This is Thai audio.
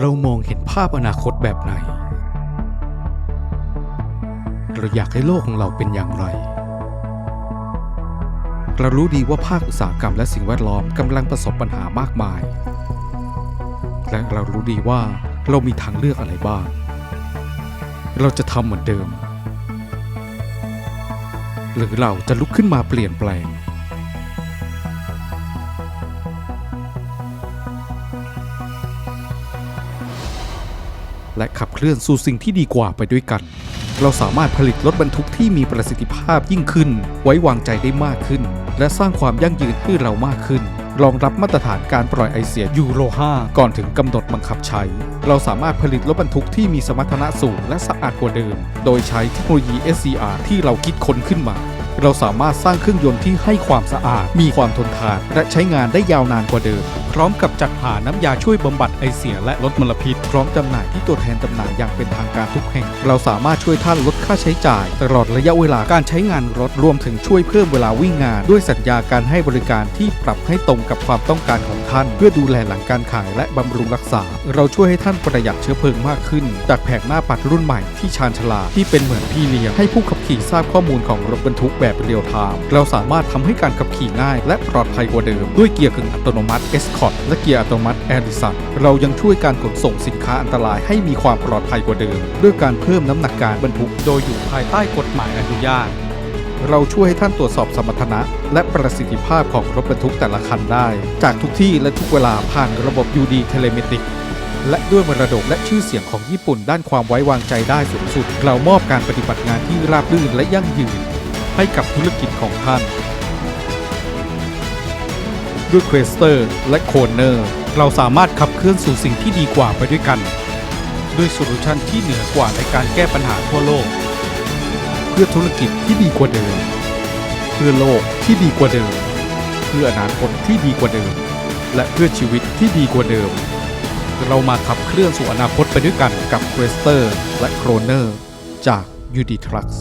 เรามองเห็นภาพอนาคตแบบไหน เราอยากให้โลกของเราเป็นอย่างไร เรารู้ดีว่าภาคอุตสาหกรรมและสิ่งแวดล้อมกำลังประสบปัญหามากมาย และเรารู้ดีว่าเรามีทางเลือกอะไรบ้าง เราจะทำเหมือนเดิม หรือเราจะลุกขึ้นมาเปลี่ยนแปลง และขับเคลื่อนสู่สิ่งที่ดีกว่าไปด้วยกัน เราสามารถผลิตรถบรรทุกที่มีประสิทธิภาพยิ่งขึ้น ไว้วางใจได้มากขึ้น และสร้างความยั่งยืนให้เรามากขึ้น รองรับมาตรฐานการปล่อยไอเสียยูโร 5 ก่อนถึงกำหนดบังคับใช้ เราสามารถผลิตรถบรรทุกที่มีสมรรถนะสูงและสะอาดกว่าเดิม โดยใช้เทคโนโลยี SCR ที่เราคิดค้นขึ้นมาเราสามารถสร้างเครื่องยนต์ที่ให้ความสะอาด มีความทนทาน และใช้งานได้ยาวนานกว่าเดิม พร้อมกับจัดหาน้ำยาช่วยบำบัดไอเสียและลดมลพิษ พร้อมจำหน่ายที่ตัวแทนจำหน่ายอย่างเป็นทางการทุกแห่ง เราสามารถช่วยท่านลดค่าใช้จ่าย ตลอดระยะเวลาการใช้งานรถรวมถึงช่วยเพิ่มเวลาวิ่งงาน ด้วยสัญญาการให้บริการที่ปรับให้ตรงกับความต้องการของท่าน เพื่อดูแลหลังการขายและบำรุงรักษา เราช่วยให้ท่านประหยัดเชื้อเพลิงมากขึ้น จากแผงหน้าปัดรุ่นใหม่ที่ชาญฉลาดที่เป็นเหมือนพี่เลี้ยงให้ผู้ขับขี่ทราบข้อมูลของรถบรรทุกแบบเรียลไทม์เราสามารถทำให้การขับขี่ง่าย และปลอดภัยกว่าเดิมด้วยเกียร์กึ่งอัตโนมัติ Escort และเกียร์อัตโนมัติ a d i s o n เรายังช่วยการขนส่งสินค้าอันตรายให้มีความปลอดภัยกว่าเดิม ด้วยการเพิ่มน้ำหนักการบรรทุกโดยอยู่ภายใต้กฎหมายอนุญาต เราช่วยให้ท่านตรวจสอบสมรรถนะ และประสิทธิภาพของรถบรรทุกแต่ละคันได้ จากทุกที่และทุกเวลาผ่านระบบ UD Telematic และด้วยมรดกและชื่อเสียงของญี่ปุ่นด้านความไว้วางใจได้สูงสุด เรามอบการปฏิบัติงานที่ราบรื่นและยั่งยืน ให้กับธุรกิจของท่าน ด้วย Quester และ c o n e r เราสามารถขับเคลื่อนสู่สิ่งที่ดีกว่าไปด้วยกัน ด้วยโซลูชันที่เหนือกว่าในการแก้ปัญหาทั่วโลก เพื่อธุรกิจที่ดีกว่าเดิม เพื่อโลกที่ดีกว่าเดิม เพื่ออนาคตที่ดีกว่าเดิม และเพื่อชีวิตที่ดีกว่าเดิม เรามาขับเคลื่อนสู่อนาคตไปด้วยกันกับ Quester และ c r o n e r จาก UD Trucks